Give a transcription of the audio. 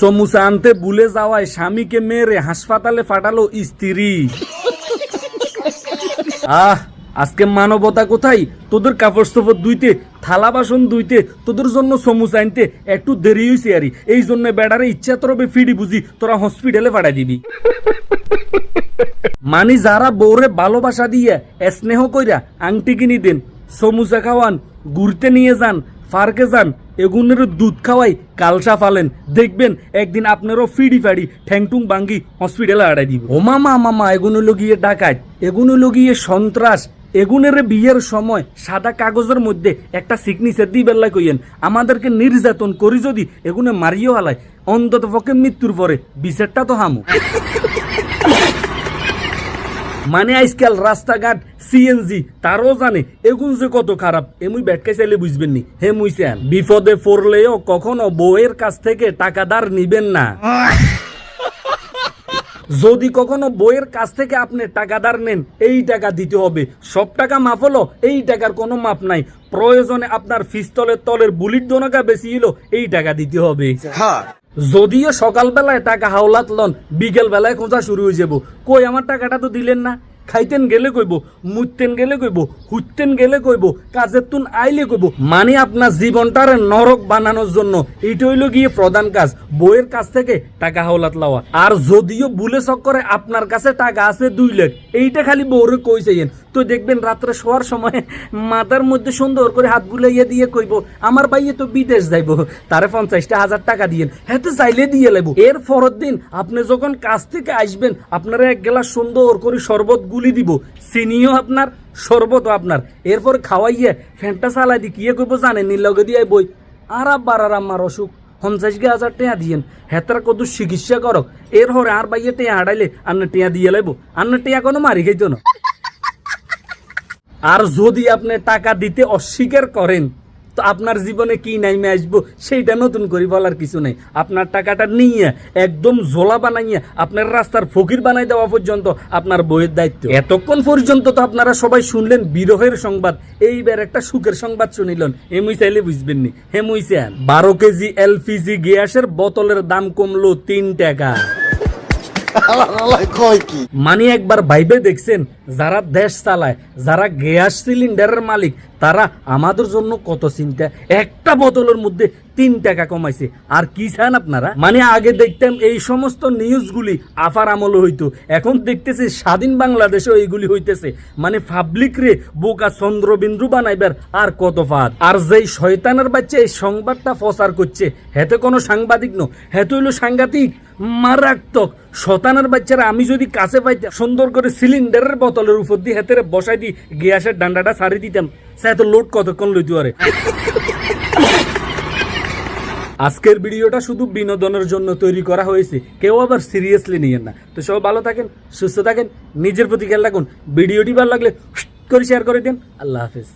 সমুসা আনতে ভুলে যাওয়ায় স্বামীকে মেরে হাসপাতালে পাঠালো স্ত্রী। আহ, আজকে মানবতা কোথায়? তোদের কাপড় চোপড় ধুইতে, থালা বাসন ধুইতে, তোদের জন্য সমুসা আনতে একটু দেরি হয়েছে আরি। এই জন্য বেড়ারে ইচ্ছা তরবে ফিডি বুঝি, তোরা হসপিটালে পাঠাই দিবি। মানি যারা বউরে ভালোবাসা দিয়ে স্নেহ কইরা আংটি কিনি দেন, সমুসা খাওয়ান, ঘুরতে নিয়ে যান, পার্কে যান এগুনের দুধ খাওয়াই কালসা ফালেন। দেখবেন, একদিন আপনারও ফিডি ফাড়ি, ঠ্যাংটুং বাঙ্গি হসপিটালে আড়াই দিব। ও মামা মামা এগুলো লগিয়ে ডাকাত এগুনো লগিয়ে সন্ত্রাস। এগুনের বিয়ের সময় সাদা কাগজের মধ্যে একটা সিগনেচার দিয়ে বেল্লা কইয়েন, আমাদেরকে নির্যাতন করি যদি এগুনে মারিও হালায় অন্তত পক্ষে মৃত্যুর পরে বিচারটা তো হামু। মানে আজকাল রাস্তাঘাট সিএনজি তারও জানে। এগুন যে কত খারাপ এমুই ব্যাটকে চাইলে বুঝবেন নি। হে মুইছেন বিপদে পড়লেও কখনো বউয়ের কাছ থেকে টাকা ধার নিবেন না। যদি কখনো বইয়ের কাছ থেকে আপনি টাকা ধার নেন, এই টাকা দিতে হবে। সব টাকা মাপ হলো, এই টাকার কোনো মাপ নাই। প্রয়োজনে আপনার ফিস্তলের তলের বুলির দোনাকা বেশি হলো এই টাকা দিতে হবে। যদিও সকালবেলায় টাকা হাওলাত লন বিকেল বেলায় খোঁজা শুরু হয়ে যাব। কই, আমার টাকাটা তো দিলেন না? খাইতেন গেলে কইব মুততেন গেলে কইব, হুইতেন গেলে কইব কাজের তুন আইলে কইব। মানে আপনার জীবনটার নরক বানানোর জন্য এইটা হইল গিয়ে প্রধান কাজ, বইয়ের কাছ থেকে টাকা হাওলাত লাওয়া। আর যদিও বুলে চক্করে আপনার কাছে টাকা আছে দুই লাখ, এইটা খালি বউরে কইছেন তো দেখবেন রাত্রে শোয়ার সময় মাথার মধ্যে সুন্দর করে হাত বুলাইয়া দিয়ে কইব, আমার ভাইয়ে তো বিদেশ যাইব, তারে পঞ্চাশটা হাজার টাকা দিয়েন হ্যাঁ চাইলে দিয়ে লাগবো এর পরের দিন আপনি যখন কাজ থেকে আসবেন, আপনারা এক গেলা সুন্দর করে শরবত গুলি দিব, চিনিও আপনার, শরবতও আপনার। এরপর খাওয়াইয়ে ফ্যানটা চালাই দি, কিয়ে কইব জানেন নিলগে দিয়ে বই। আর আব্বার আর আমার অসুখ পঞ্চাশ গে হাজার টেয়া দিয়েন। হেতার কত চিকিৎসা করক। এর হরে আর বাইয়ে টেয়া হাঁটাইলে আপনি টেয়া দিয়ে লাইব। আপনি টেয়া কোনো মারি খাইতো না। আর যদি আপনি টাকা দিতে অস্বীকার করেন তো আপনার জীবনে কি নাইমে আসব, সেইটা নতুন করে বলার কিছু নেই। আপনার টাকাটা নিয়ে, একদম জোলা বানাইয়া, আপনার রাস্তার ফকির বানাই দেওয়া পর্যন্ত আপনার বইয়ের দায়িত্ব। এতক্ষণ পর্যন্ত তো আপনারা সবাই শুনলেন বিরহের সংবাদ, এইবার একটা সুখের সংবাদ শুনিলেন। এমুই চাইলে বুঝবেন নি। হেমুই চান বারো কেজি এলপিজি গ্যাসের বোতলের দাম কমলো তিন টাকা। মানে একবার ভাইবে দেখছেন, যারা দেশ চালায়, যারা গ্যাস সিলিন্ডারের মালিক, তারা আমাদের জন্য কত চিন্তা? একটা বোতলের মধ্যে তিন টাকা কমাইছে। আর কি চান আপনারা? মানে আগে দেখতাম এই সমস্ত নিউজগুলি আফার আমল হইতো। এখন দেখতেছি স্বাধীন বাংলাদেশে এইগুলি হইতেছে। মানে পাবলিক রে বোকা চন্দ্রবিন্দু বানাইবার আর কত ফাদ। আর যেই শয়তানের বাচ্চা এই সংবাদটা প্রচার করছে, হেতে কোনো সাংবাদিক ন, হেতে হইল সাংঘাতিক, মারাত্মক। শতানের বাচ্চারা, আমি যদি কাছে পাইতাম সুন্দর করে সিলিন্ডারের বোতলের উপর দিয়ে হাতের বসাই দিই, গ্যাসের ডান্ডাটা সারি দিতাম। সে এত লোড কতক্ষণ লইতে পারে? আজকের ভিডিওটা শুধু বিনোদনের জন্য তৈরি করা হয়েছে। কেউ আবার সিরিয়াসলি নিয়েন না। তো সব ভালো থাকেন, সুস্থ থাকেন, নিজের প্রতি খেয়াল রাখুন। ভিডিওটি ভালো লাগলে করে শেয়ার করে দিন। আল্লাহ হাফেজ।